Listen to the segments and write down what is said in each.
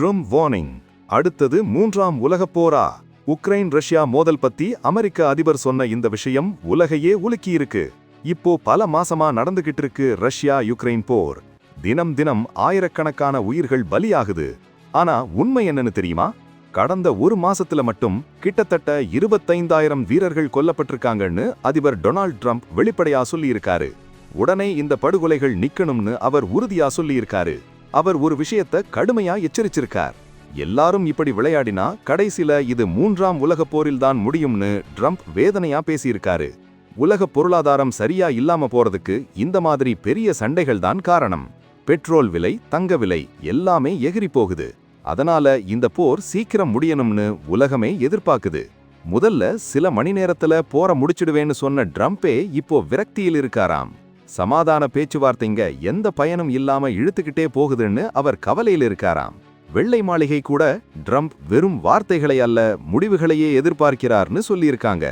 Drum warning அடுத்தது மூன்றாம் உலகப் போரா. உக்ரைன் ரஷ்யா மோதல் பத்தி அமெரிக்க அதிபர் சொன்ன இந்த விஷயம் உலகையே உலுக்கியிருக்கு. இப்போ பல மாசமா நடந்துகிட்டு இருக்கு ரஷ்யா யுக்ரைன் போர். தினம் தினம் ஆயிரக்கணக்கான உயிர்கள் பலியாகுது. ஆனா உண்மை என்னன்னு தெரியுமா? கடந்த ஒரு மாசத்துல மட்டும் கிட்டத்தட்ட இருபத்தைந்தாயிரம் வீரர்கள் கொல்லப்பட்டிருக்காங்கன்னு அதிபர் டொனால்ட் ட்ரம்ப் வெளிப்படையா சொல்லியிருக்காரு. உடனே இந்த படுகொலைகள் நிக்கணும்னு அவர் உறுதியா சொல்லியிருக்காரு. அவர் ஒரு விஷயத்த கடுமையா எச்சரிச்சிருக்கார். எல்லாரும் இப்படி விளையாடினா கடைசில இது மூன்றாம் உலகப் போரில்தான் முடியும்னு ட்ரம்ப் வேதனையா பேசியிருக்காரு. உலக பொருளாதாரம் சரியா இல்லாம போறதுக்கு இந்த மாதிரி பெரிய சண்டைகள் தான் காரணம். பெட்ரோல் விலை தங்க விலை எல்லாமே எகிரி போகுது. அதனால இந்த போர் சீக்கிரம் முடியணும்னு உலகமே எதிர்பார்க்குது. முதல்ல சில மணி நேரத்துல போற முடிச்சிடுவேன்னு சொன்ன ட்ரம்பே இப்போ விரக்தியில் இருக்காராம். சமாதான பேச்சுவார்த்தைங்க எந்த பயனும் இல்லாம இழுத்துக்கிட்டே போகுதுன்னு அவர் கவலையில் இருக்காராம். வெள்ளை மாளிகை கூட ட்ரம்ப் வெறும் வார்த்தைகளை அல்ல முடிவுகளையே எதிர்பார்க்கிறார்னு சொல்லியிருக்காங்க.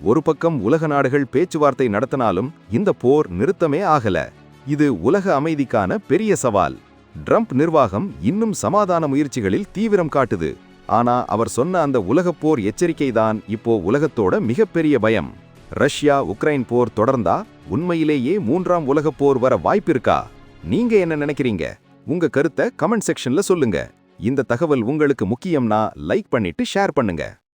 ஒரு பக்கம் உலக நாடுகள் பேச்சுவார்த்தை நடத்தினாலும் இந்த போர் நிறுத்தமே ஆகல. இது உலக அமைதிக்கான பெரிய சவால். ட்ரம்ப் நிர்வாகம் இன்னும் சமாதான முயற்சிகளில் தீவிரம் காட்டுது. ஆனா அவர் சொன்ன அந்த உலகப் போர் எச்சரிக்கை தான் இப்போ உலகத்தோட மிகப்பெரிய பயம். ரஷ்யா உக்ரைன் போர் தொடர்ந்தா உண்மையிலேயே மூன்றாம் உலகப் போர் வர வாய்ப்பிருக்கா? நீங்க என்ன நினைக்கிறீங்க? உங்க கருத்தை கமெண்ட் செக்ஷன்ல சொல்லுங்க. இந்த தகவல் உங்களுக்கு முக்கியம்னா லைக் பண்ணிட்டு ஷேர் பண்ணுங்க.